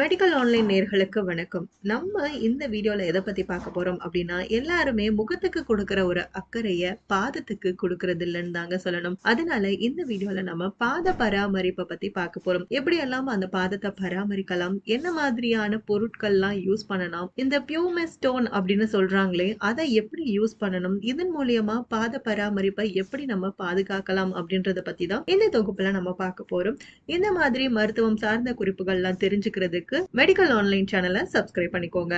Medical online நேர்களுக்கு வணக்கம். நம்ம இந்த வீடியோவில் எதை பற்றி பார்க்க போகிறோம் அப்படின்னா எல்லாருமே முகத்துக்கு கொடுக்குற ஒரு அக்கறையை பாதத்துக்கு கொடுக்கறது இல்லைன்னு தாங்க சொல்லணும். அதனால இந்த வீடியோவில் நம்ம பாத பராமரிப்பை பற்றி பார்க்க போகிறோம் எப்படி எல்லாம் அந்த பாதத்தை பராமரிக்கலாம்? என்ன மாதிரியான பொருட்கள்லாம் யூஸ் பண்ணலாம்? இந்த பியூமெஸ்டோன் அப்படின்னு சொல்கிறாங்களே அதை எப்படி யூஸ் பண்ணணும்? இதன் மூலியமா பாத பராமரிப்பை எப்படி நம்ம பாதுகாக்கலாம் அப்படின்றத பற்றி தான் இந்த தொகுப்பில் நம்ம பார்க்க போகிறோம் இந்த மாதிரி மருத்துவம் சார்ந்த குறிப்புகள்லாம் தெரிஞ்சுக்கிறதுக்கு மெடிக்கல் ஆன்லைன் சேனலை சப்ஸ்கிரைப் பண்ணிக்கோங்க.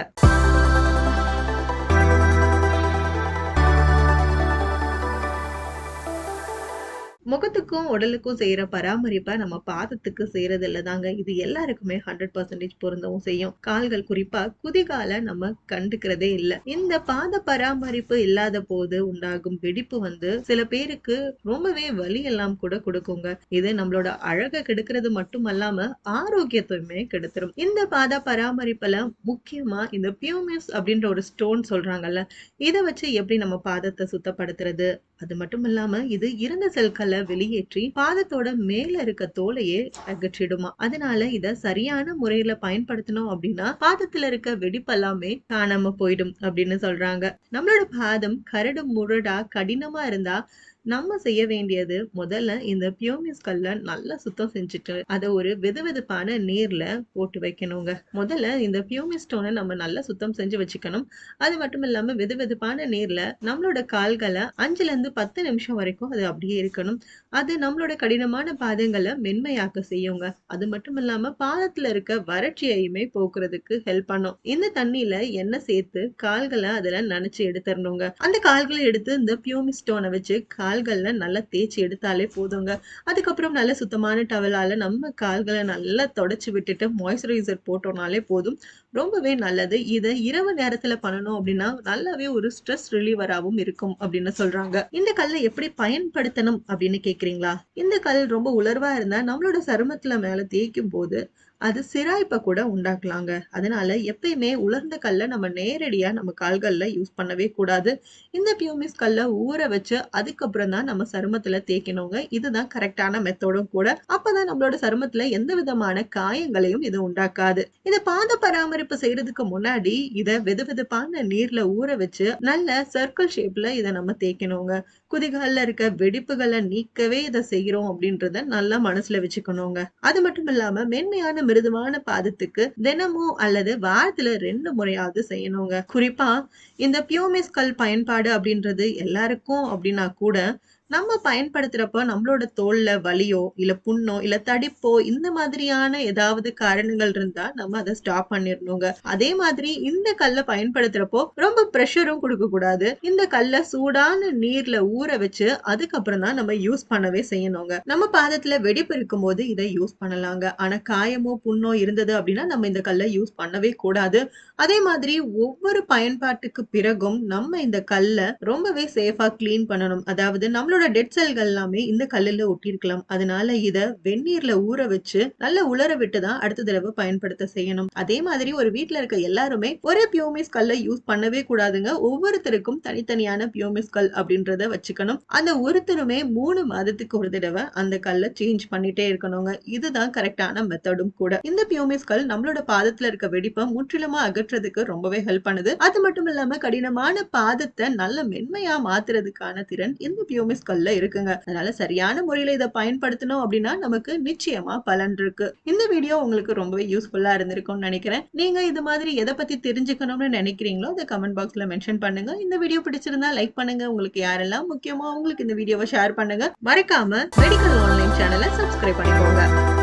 முகத்துக்கும் உடலுக்கும் செய்யற பராமரிப்பை நம்ம பாதத்துக்கு செய்யறது இல்லதாங்க இது எல்லாருக்குமே ஹண்ட்ரட் பர்சன்டேஜ் பொருந்தவும் செய்யும். கால்கள் குறிப்பா குதிகால நம்ம கண்டுக்கிறதே இல்ல. இந்த பாத பராமரிப்பு இல்லாத போது உண்டாகும் வெடிப்பு வந்து சில பேருக்கு ரொம்பவே வலி எல்லாம் கூட கொடுக்குங்க. இது நம்மளோட அழகை கெடுக்கிறது மட்டுமல்லாம ஆரோக்கியத்தையுமே கெடுத்துரும். இந்த பாத பராமரிப்புல முக்கியமா இந்த பியூமிஸ் அப்படின்ற ஒரு ஸ்டோன் சொல்றாங்கல்ல இதை வச்சு எப்படி நம்ம பாதத்தை சுத்தப்படுத்துறது? அது மட்டும் இல்லாம இது இறந்த செல்களை வெளியேற்றி பாதத்தோட மேல இருக்க தோலையே அகற்றிடுமா? அதனால இத சரியான முறையில பயன்படுத்தணும் அப்படின்னா பாதத்துல இருக்க வெடிப்பெல்லாமே காணாம போயிடும் அப்படின்னு சொல்றாங்க. நம்மளோட பாதம் கரடு முரடா கடினமா இருந்தா நம்ம செய்ய வேண்டியது முதல்ல இந்த பியோமிஸ் கல்ல நல்லா சுத்தம் செஞ்சுட்டு அதை ஒரு வெதுவெதுப்பான நீர்ல போட்டு வைக்கணுங்க. முதல்ல இந்த பியோமிஸ் ஸ்டோனை நம்ம நல்லா சுத்தம் செஞ்சு வச்சுக்கணும். அது மட்டும் இல்லாம வெதுவெதுப்பான நீர்ல நம்மளோட கால்களை அஞ்சுல இருந்து பத்து நிமிஷம் வரைக்கும் அது அப்படியே இருக்கணும். அது நம்மளோட கடினமான பாதங்களை மென்மையாக்க செய்யுங்க. அது மட்டும் இல்லாம பாதத்துல இருக்க வறட்சியையுமே போக்குறதுக்கு ஹெல்ப் பண்ணும். இந்த தண்ணியில எண்ணெய் சேர்த்து கால்களை அதுல நனைச்சு எடுத்துடணுங்க. அந்த கால்களை எடுத்து இந்த பியூமி ஸ்டோனை வச்சு கால் கால்களில் நல்லா தேய்ச்சி எடுத்தாலே போதுங்க. அதுக்கப்புறம் நல்ல சுத்தமான டவலால் நம்ம கால்களை நல்லா தொடச்சி விட்டுட்டு மாய்ஸ்சரைசர் போட்டோம்னாலே போதும். ரொம்பவே நல்லது. இதை இரவு நேரத்துல பண்ணணும் அப்படின்னா நல்லாவே ஒரு ஸ்ட்ரெஸ் ரிலீவராகவும் இருக்கும் அப்படின்னு சொல்றாங்க. இந்த கல்லை எப்படி பயன்படுத்தணும் அப்படின்னு கேட்குறீங்களா இந்த கல் ரொம்ப உலர்வா இருந்தா நம்மளோட சருமத்துல மேல தேய்க்கும் போது அது சிராய்ப்பை கூட உண்டாக்கலாங்க. அதனால எப்பயுமே உலர்ந்த கல்லை நம்ம நேரடியா நம்ம கால்கள்ல யூஸ் பண்ணவே கூடாது. இந்த பியூமிஸ் கல்லை ஊற வச்சு அதுக்கப்புறம் தான் நம்ம சருமத்துல தேய்க்கணுங்க. இதுதான் கரெக்டான மெத்தடும் கூட. அப்பதான் நம்மளோட சருமத்தில் எந்த விதமான காயங்களையும் இது உண்டாக்காது. இந்த பாத பராமரிப்பு செய்யறதுக்கு முன்னாடி இத வெது வெதுப்பான நீர்ல ஊற வச்சு நல்ல சர்க்கிள் ஷேப்ல இதை நம்ம தேய்க்கணுங்க. குதிகால்ல இருக்க வெடிப்புகளை நீக்கவே இதை செய்யறோம் அப்படின்றத நல்லா மனசுல வச்சுக்கணுங்க. அது மட்டும் இல்லாம மென்மையான மிருதுவான பாதத்துக்கு தினமும் அல்லது வாரத்துல ரெண்டு முறையாவது செய்யணுங்க. குறிப்பா இந்த பியூமிஸ் கல் பயன்பாடு அப்படின்றது எல்லாருக்கும் அப்படின்னா கூட நம்ம பயன்படுத்துறப்ப நம்மளோட தோல்ல வலியோ இல்ல புண்ணோ இல்ல தடிப்போ இந்த மாதிரியான ஏதாவது காரணங்கள் இருந்தா நம்ம அதை ஸ்டாப் பண்ணிடணுங்க. அதே மாதிரி இந்த கல்லை பயன்படுத்துறப்போ ரொம்ப ப்ரெஷரும் கொடுக்க கூடாது. இந்த கல்லை சூடான நீர்ல ஊற வச்சு அதுக்கப்புறம் தான் நம்ம யூஸ் பண்ணவே செய்யணுங்க. நம்ம பாதத்துல வெடிப்பு இருக்கும் போது இதை யூஸ் பண்ணலாங்க. ஆனா காயமோ புண்ணோ இருந்தது அப்படின்னா நம்ம இந்த கல்லை யூஸ் பண்ணவே கூடாது. அதே மாதிரி ஒவ்வொரு பயன்பாட்டுக்கு பிறகும் நம்ம இந்த கல்லை ரொம்பவே சேஃபா கிளீன் பண்ணணும். அதாவது நம்மளோட நம்மளோட டெட் செல்கள் எல்லாமே இந்த கல்லுல ஒட்டியிருக்கலாம். அதனால இத வெந்நீர்ல ஊற வச்சு நல்லா உலர விட்டு தான் அடுத்த தடவை பயன்படுத்த செய்யணும். அதே மாதிரி ஒரு வீட்டுல இருக்க எல்லாருமே ஒரே பியோமிஸ் கல்லை யூஸ் பண்ணவே கூடாதுங்க. ஒவ்வொருத்தருக்கும் தனித்தனியான பியோமிஸ் கல் அப்படின்றத வச்சுக்கணும். அந்த ஒருத்தருமே மூணு மாதத்துக்கு ஒரு தடவை அந்த கல்லை சேஞ்ச் பண்ணிட்டே இருக்கணுங்க. இதுதான் கரெக்டான மெத்தடும் கூட. இந்த பியோமிஸ் கல் நம்மளோட பாதத்துல இருக்க வெடிப்பை முற்றிலுமா அகற்றுறதுக்கு ரொம்பவே ஹெல்ப் பண்ணுது. அது மட்டும் இல்லாம கடினமான பாதத்தை நல்ல மென்மையா மாத்துறதுக்கான திறன் இந்த பியோமிஸ் கல்ல இருக்குங்க. அதனால சரியான முறையில இதை பயன்படுத்தணும் அப்படின்னா நமக்கு நிச்சயமா பலன் இருக்கு. இந்த வீடியோ உங்களுக்கு ரொம்பவே யூஸ்ஃபுல்லா இருந்திருக்கும்னு நினைக்கிறேன். நீங்க இது மாதிரி எதை பத்தி தெரிஞ்சுக்கணும்னு நினைக்கிறீங்களோ அதை கமெண்ட் பாக்ஸ்ல மென்ஷன் பண்ணுங்க. இந்த வீடியோ பிடிச்சிருந்தா லைக் பண்ணுங்க. உங்களுக்கு யாரெல்லாம் முக்கியமோ உங்களுக்கு இந்த வீடியோவை ஷேர் பண்ணுங்க. மறக்காம மெடிக்கல் ஆன்லைன் சேனலை சப்ஸ்கிரைப் பண்ணிக்கோங்க.